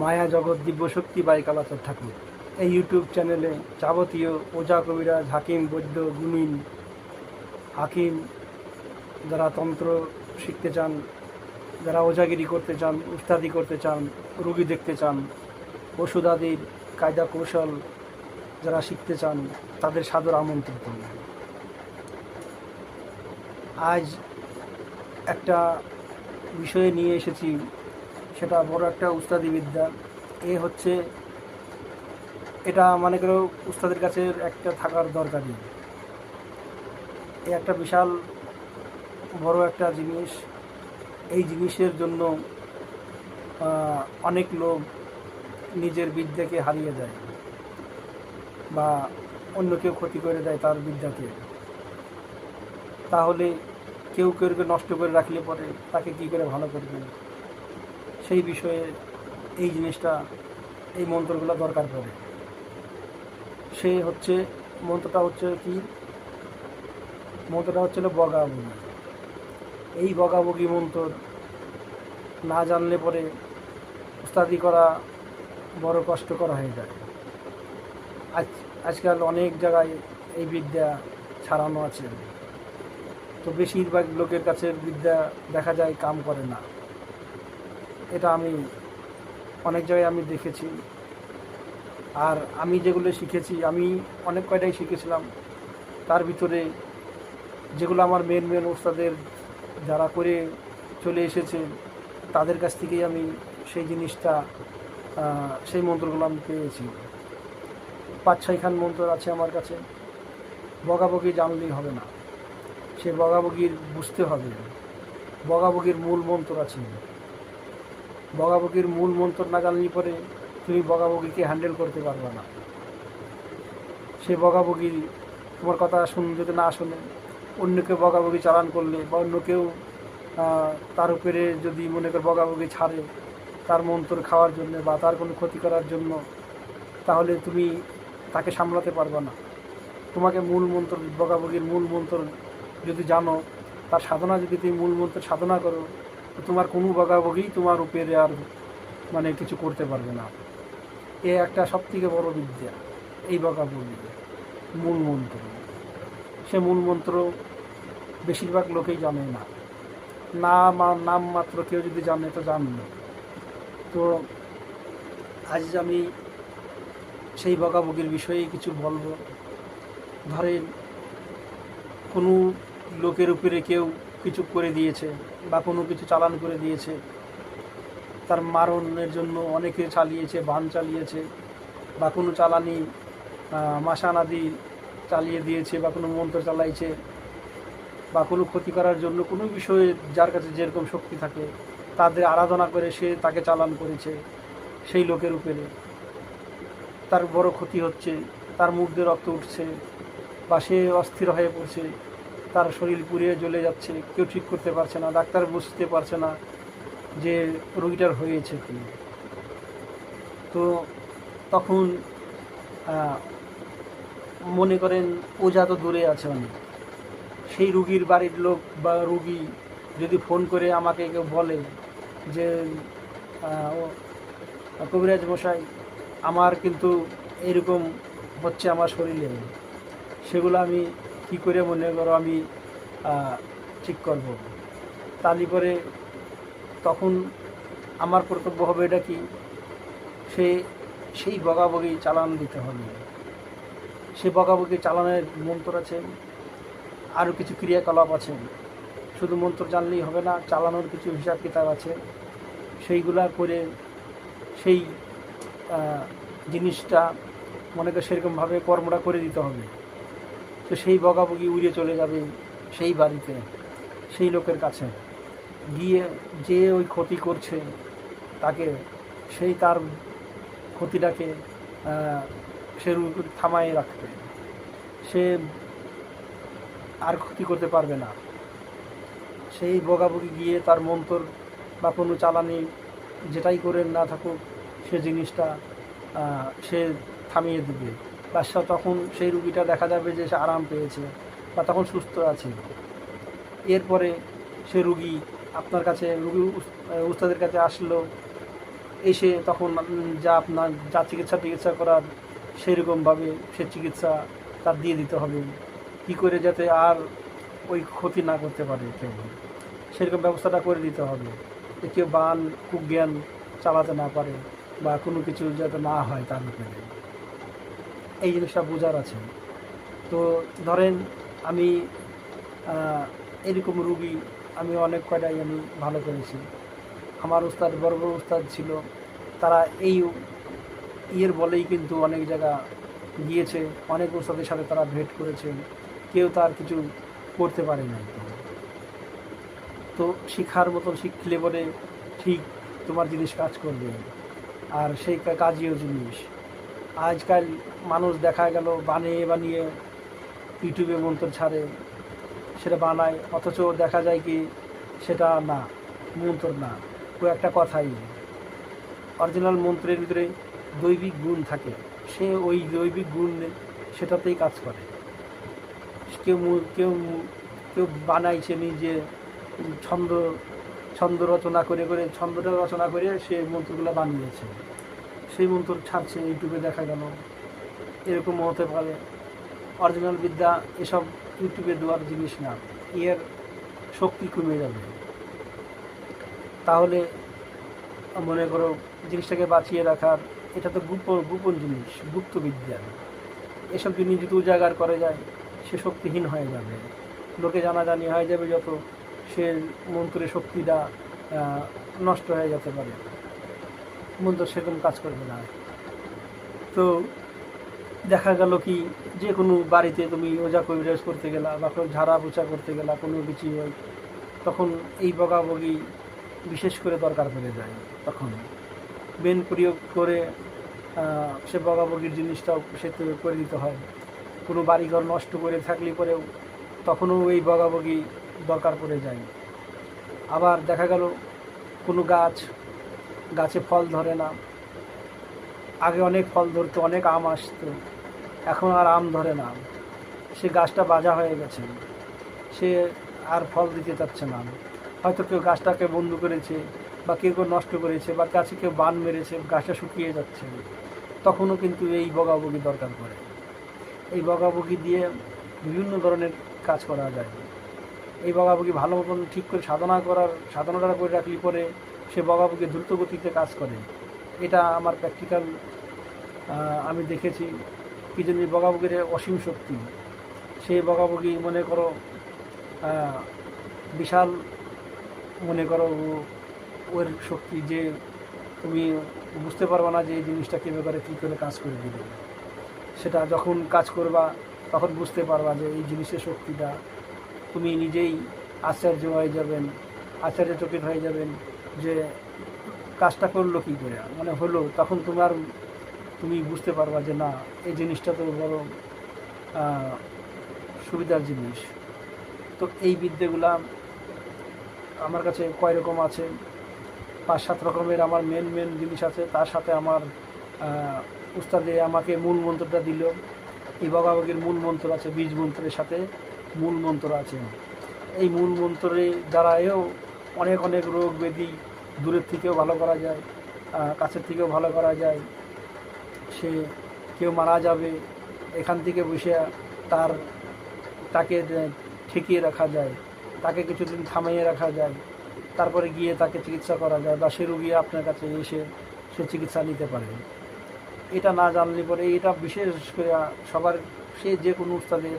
মায়া জগৎ দিব্যশক্তি বাই কালাচার ঠাকুর। এই ইউটিউব চ্যানেলে যাবতীয় ওজা কবিরাজ হাকিম, বৈদ্য, গুণিন, হাকিম যারা তন্ত্র শিখতে চান, যারা ওজাগিরি করতে চান, উস্তাদি করতে চান, রুগী দেখতে চান, ওষুধ আদির কায়দা কৌশল যারা শিখতে চান, তাদের সাদর আমন্ত্রিত আজ একটা বিষয়ে নিয়ে এসেছি সেটা বড় একটা উস্তাদি বিদ্যা। এ হচ্ছে, এটা মনে করো উস্তাদের কাছে একটা থাকার দরকারই। এ একটা বিশাল বড় একটা জিনিস। এই জিনিসের জন্য অনেক লোক নিজের বিদ্যাকে হারিয়ে দেয় বা অন্য কেউ ক্ষতি করে দেয় তার বিদ্যাকে। তাহলে কেউ কেউকে নষ্ট করে রাখলে পরে তাকে কি করে ভালো করবেন? সেই বিষয়ে এই জিনিসটা, এই মন্ত্রগুলো দরকার পড়ে। সে হচ্ছে, মন্ত্রটা হচ্ছে কি? মন্ত্রটা হচ্ছে হলো বগাবগি। এই বগাবগি মন্ত্র না জানলে পরে উস্তাদি করা বড় কষ্টকর হয়ে যায়। আজ, আজকাল অনেক জায়গায় এই বিদ্যা ছাড়ানো আছে। তো বেশিরভাগ লোকের কাছে বিদ্যা দেখা যায় কাম করে না। এটা আমি অনেক জায়গায় আমি দেখেছি। আর আমি যেগুলো শিখেছি, আমি অনেক কয়টাই শিখেছিলাম। তার ভিতরে যেগুলো আমার মেন মেন ওস্তাদের যারা করে চলে এসেছে, তাদের কাছ থেকেই আমি সেই জিনিসটা সেই মন্ত্রগুলো আমি পেয়েছি। পাঁচ ছয়খান মন্ত্র আছে আমার কাছে। বগাবগি জানলেই হবে না। সে বগাবগির বুঝতে হবে। বগাবগির মূল মন্ত্র আছে। বগাবগির মূল মন্ত্র না জানলে পরে তুমি বগাবগিকে হ্যান্ডেল করতে পারবে না। সে বগাবগি তোমার কথা শুন, যদি না শোনে অন্যকে বগাবগি চালান করলে বা অন্য কেউ তার উপরে যদি মনে কর বগাবগি ছাড়ে তার মন্ত্র খাওয়ার জন্য বা তার কোনো ক্ষতি করার জন্য, তাহলে তুমি তাকে সামলাতে পারবে না। তোমাকে মূল মন্ত্র, বগাবগির মূল মন্ত্র যদি জানো, তার সাধনা যদি তুমি মূল মন্ত্র সাধনা করো তোমার কোনো বগাবগি তোমার উপরে আর মানে কিছু করতে পারবে না। এ একটা সব থেকে বড় বিদ্যা, এই বগাবগি মূল মন্ত্র। সে মূল মন্ত্র বেশিরভাগ লোকেই জানে না। না মা- নাম মাত্র কেউ যদি জানে তো জানবে। তো আজ আমি সেই বগাবগির বিষয়ে কিছু বলব। ধরেন কোনো লোকের উপরে কেউ কিছু করে দিয়েছে বা কোনো কিছু চালান করে দিয়েছে। তার মারণের জন্য অনেকে চালিয়েছে বান চালিয়েছে বা কোনো চালানি আহ, মাসান আদি চালিয়ে দিয়েছে বা কোনো মন্ত্র চালাইছে বা কোনো ক্ষতি করার জন্য কোনো বিষয়ে যার কাছে যেরকম শক্তি থাকে তাদের আরাধনা করে সে তাকে চালান করেছে সেই লোকের উপরে। তার বড় ক্ষতি হচ্ছে তার মুখ দিয়ে রক্ত উঠছে বা সে অস্থির হয়ে পড়ছে। তার শরীর পুড়িয়ে জ্বলে যাচ্ছে, কেউ ঠিক করতে পারছে না, ডাক্তার বুঝতে পারছে না যে রোগীটার হয়েছে কি। তো তখন মনে করেন ওজা তো দূরে আছে অনেক। সেই রুগীর বাড়ির লোক বা রুগী যদি ফোন করে আমাকে কেউ বলে যে কবিরাজ মশাই, আমার কিন্তু এরকম হচ্ছে আমার শরীরে। সেগুলো আমি কি করে মনে করো আমি ঠিক করব? তালি করে তখন আমার কর্তব্য হবে এটা কি? সে, সেই বগাবগি চালান দিতে হবে। সে বগাবগি চালানের মন্ত্র আছে আরও কিছু ক্রিয়াকলাপ আছে। শুধু মন্ত্র জানলেই হবে না, চালানোর কিছু হিসাব কিতাব আছে। সেইগুলা করে সেই জিনিসটা মনে করে সেরকমভাবে কর্মটা করে দিতে হবে। তো সেই বগাবগি উড়ে চলে যাবে সেই বাড়িতে, সেই লোকের কাছে। গিয়ে যে ওই ক্ষতি করছে, তাকে, সেই তার ক্ষতিটাকে সে থামায় রাখবে। সে আর ক্ষতি করতে পারবে না। সেই বগাবগি গিয়ে তার মন্তর বা কোনো চালানি যেটাই করে না থাকুক, সে জিনিসটা সে থামিয়ে দিবে। বা তখন সেই রুগীটা দেখা যাবে যে সে আরাম পেয়েছে বা তখন সুস্থ আছে। এরপরে সে রুগী আপনার কাছে, রুগী উস- উস্তাদের কাছে আসলো, এসে তখন যা আপনার, যা চিকিৎসা টিকিৎসা করার সেরকমভাবে সে চিকিৎসা তার দিয়ে দিতে হবে। কি করে যাতে আর ওই ক্ষতি না করতে পারে কেউ? সেরকম ব্যবস্থাটা করে দিতে হবে। যে কেউ বান, কুজ্ঞান চালাতে না পারে বা কোনো কিছু যাতে না হয় তার উপরে। এই জিনিসটা বোঝার আছে। তো ধরেন আমি এরকম রুগী আমি অনেক কয়টাই আমি ভালো করেছি। আমার উস্তাদ বড় বড় উস্তাদ ছিল, তারা এই ইয়ের বলেই কিন্তু অনেক জায়গা গিয়েছে, অনেক উস্তাদের সাথে তারা ভেট করেছে, কেউ তার কিছু করতে পারে না তো শিখার মতন শিখলে বলে, ঠিক, তোমার জিনিস কাজ করবে। আর সেই কাজীয় জিনিস। আজকাল মানুষ দেখা গেল বানিয়ে বানিয়ে ইউটিউবে মন্তর ছাড়ে, সেটা বানায়, অথচ দেখা যায় কি সেটা না, মন্ত্র না ও একটা কথাই অরিজিনাল মন্ত্রের ভিতরে দৈবিক গুণ থাকে, সে ওই দৈবিক গুণ সেটাতেই কাজ করে। কেউ কেউ কেউ বানাইছে নিজে ছন্দ ছন্দ রচনা করে করে ছন্দটা রচনা করে সে মন্ত্রগুলো বানিয়েছে। সেই মন্ত্র ছাড়ছে, ইউটিউবে দেখা গেল। এরকম হতে পারে। অরিজিনাল বিদ্যা এসব ইউটিউবে দেওয়ার জিনিস না। এর শক্তি কমে যাবে। তাহলে মনে করো জিনিসটাকে বাঁচিয়ে রাখার, এটা তো গোপন গোপন জিনিস, গুপ্ত বিদ্যা। এসব জিনিস যদি উজাগার করা যায়, সে শক্তিহীন হয়ে যাবে। লোকে জানাজানি হয়ে যাবে যত, সে মন্ত্রের শক্তিটা নষ্ট হয়ে যেতে পারে। মন্ত্র সেরকম কাজ করবে না। তো দেখা গেল কি, যে কোনো বাড়িতে তুমি ওজা কবিরাজ করতে গেলা বা কোনো ঝাড়া পোছা করতে গেলা, কোনো কিছু হয়, তখন এই বগাবগি বিশেষ করে দরকার পড়ে যায় তখন। বেন প্রয়োগ করে সে বগাবগির জিনিসটাও সে করে দিতে হয়। কোনো বাড়িঘর নষ্ট করে থাকলে পরেও তখনও এই বগাবগি দরকার পড়ে যায়। আবার দেখা গেল কোনো গাছ গাছে ফল ধরে না। আগে অনেক ফল ধরতো, অনেক আম আসতো। এখন আর আম ধরে না। সে গাছটা বাজা হয়ে গেছে। সে আর ফল দিতে চাচ্ছে না। হয়তো কেউ গাছটাকে বন্ধ করেছে বা কেউ কেউ নষ্ট করেছে বা গাছে কেউ বান মেরেছে, গাছটা শুকিয়ে যাচ্ছে। তখনও কিন্তু এই বগাবগি দরকার পড়ে। এই বগাবগি দিয়ে বিভিন্ন ধরনের কাজ করা যায়। এই বগাবগি ভালো মতন ঠিক করে সাধনা করার, সাধনাটা করে রাখলে পরে সে বগাবগি দ্রুত গতিতে কাজ করে। এটা আমার প্র্যাকটিক্যাল আমি দেখেছি কি জন্য বগাবগির অসীম শক্তি। সেই বগাবগি মনে করো বিশাল মনে করো ওর শক্তি যে তুমি বুঝতে পারবে না যে এই জিনিসটা কীভাবে করে কী করে কাজ করে দিবে। সেটা যখন কাজ করবা, তখন বুঝতে পারবা যে এই জিনিসের শক্তিটা তুমি নিজেই আশ্চর্য হয়ে যাবেন আশ্চর্যচকিত হয়ে যাবেন। যে কাজটা করল কী করে? মানে হলো, তখন তোমার, তুমি বুঝতে পারবা যে না, এই জিনিসটা তো বড় সুবিধার জিনিস। তো এই বিদ্যেগুলা আমার কাছে কয় রকম আছে। পাঁচ, সাত রকমের আমার মেন মেন জিনিস আছে। তার সাথে আমার উস্তাদে আমাকে মূল মন্ত্রটা দিল। এই বগাবগির মূল মন্ত্র আছে, বীজ মন্ত্রের সাথে মূল মন্ত্র আছে। এই মূল মন্ত্রে দ্বারাও অনেক অনেক রোগ ব্যাধি দূরের থেকেও ভালো করা যায় কাছের থেকেও ভালো করা যায়। সে কেউ মারা যাবে, এখান থেকে বসে তার, তাকে ঠেকিয়ে রাখা যায়, তাকে কিছুদিন থামিয়ে রাখা যায়, তারপরে গিয়ে তাকে চিকিৎসা করা যায় বা সে রুগী আপনার কাছে এসে সে চিকিৎসা নিতে পারে। এটা না জানলে পরে এটা বিশেষ করে সবার, সে যে কোনো উস্তাদের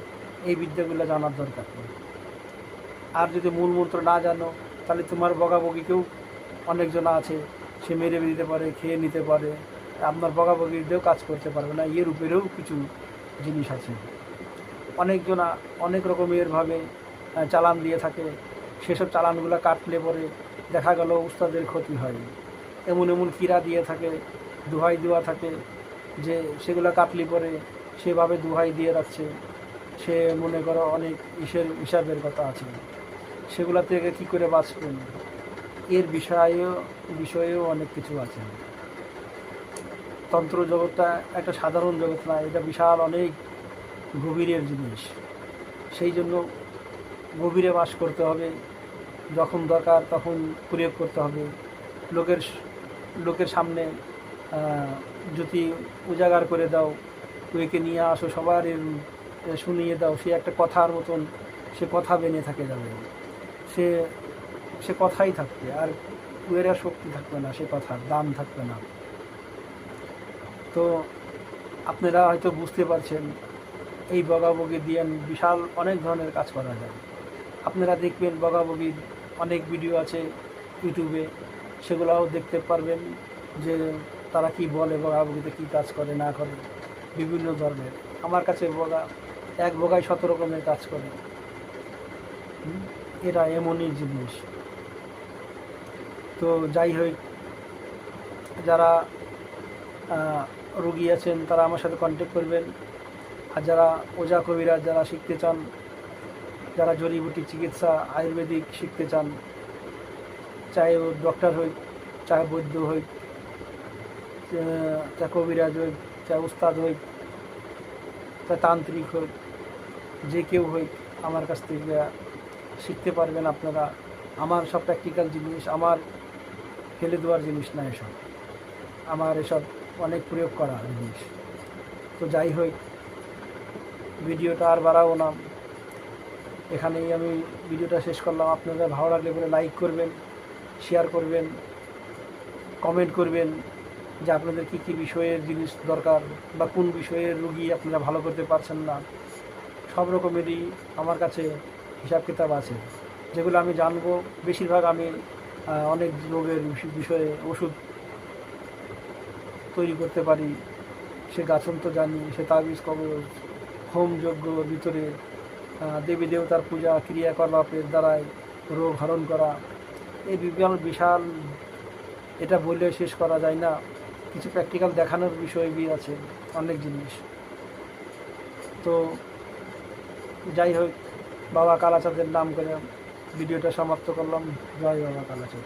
এই বিদ্যাগুলো জানার দরকার। আর যদি মূল মন্ত্র না জানো, তাহলে তোমার বগাবগিকেও অনেকজন আছে সে মেরে দিতে পারে খেয়ে নিতে পারে আপনার বগাবগি দিয়েও কাজ করতে পারবে না এর উপরেও কিছু জিনিস আছে। অনেকজন অনেক রকমের ভাবে আহ, চালান দিয়ে থাকে সেসব চালানগুলো কাটলে পরে দেখা গেল উস্তাদের ক্ষতি হয়। এমন এমন কিরা দিয়ে থাকে দুহাই দেওয়া থাকে যে সেগুলো কাটলি পরে সেভাবে দুহাই দিয়ে রাখছে। সে মনে করো অনেক ইসের হিসাবের কথা আছে। সেগুলা থেকে কী করে বাঁচবেন? এর বিষয়েও বিষয়েও অনেক কিছু আছে। তন্ত্র জগৎটা একটা সাধারণ জগৎ না, এটা বিশাল অনেক গভীরের জিনিস। সেই জন্য গভীরে বাস করতে হবে, যখন দরকার তখন প্রয়োগ করতে হবে। লোকের লোকের সামনে যদি উজাগার করে দাও ওকে নিয়ে আসো, সবার শুনিয়ে দাও, সে একটা কথার মতন, সে কথা বেনে থাকে যাবে। সে সে কথাই থাকবে আর আর শক্তি থাকবে না, সে কথার দাম থাকবে না। তো আপনারা হয়তো বুঝতে পারছেন, এই বগাবগি দিয়ে বিশাল অনেক ধরনের কাজ করা যায়। আপনারা দেখবেন বগাবগির অনেক ভিডিও আছে ইউটিউবে সেগুলোও দেখতে পারবেন যে তারা কি বলে, বগাবগিতে কী কাজ করে, না করে, বিভিন্ন ধরনের। আমার কাছে বগা, এক বগায় শত রকমের কাজ করে। এরা এমনই জিনিস। তো যাই হোক, যারা রুগী আছেন, তারা আমার সাথে কন্ট্যাক্ট করবেন। আর যারা ওজা কবিরা যারা শিখতে চান, যারা জড়িবুটি চিকিৎসা, আয়ুর্বেদিক শিখতে চান, চাহে ডক্টর হোক চাই বৈদ্য হোক চা কবিরাজ হোক চা উস্তাদ হোক চা তান্ত্রিক হোক, যে কেউ হোক, আমার কাছ থেকে শিখতে পারবেন আপনারা। আমার সব প্র্যাকটিক্যাল জিনিস, আমার ফেলে দেওয়ার জিনিস না এসব। আমার এসব অনেক প্রয়োগ করা জিনিস। তো যাই হোক, ভিডিওটা আর বাড়াবো না। এখানেই আমি ভিডিওটা শেষ করলাম। আপনাদের ভালো লাগলে বলে লাইক করবেন শেয়ার করবেন কমেন্ট করবেন যে আপনাদের কী কী বিষয়ের জিনিস দরকার বা কোন বিষয়ের রুগী আপনারা ভালো করতে পারছেন না। সব রকমেরই আমার কাছে হিসাব কিতাব আছে। যেগুলো আমি জানব, বেশিরভাগ আমি অনেক রোগের বিষয়ে ওষুধ তৈরি করতে পারি। সে গাছন তো জানি, সে তাবিজ, কবজ, হোম যজ্ঞ ভিতরে দেবী দেবতার পূজা, ক্রিয়াকলাপের দ্বারাই রোগ হরণ করা। এই বিশাল বিশাল, এটা বললে শেষ করা যায় না। কিছু প্র্যাকটিক্যাল দেখানোর বিষয় বি আছে, অনেক জিনিস। তো যাই হোক, বাবা কালাচাঁদের নাম করে ভিডিওটা সমাপ্ত করলাম। জয় বাবা কালাচাঁদ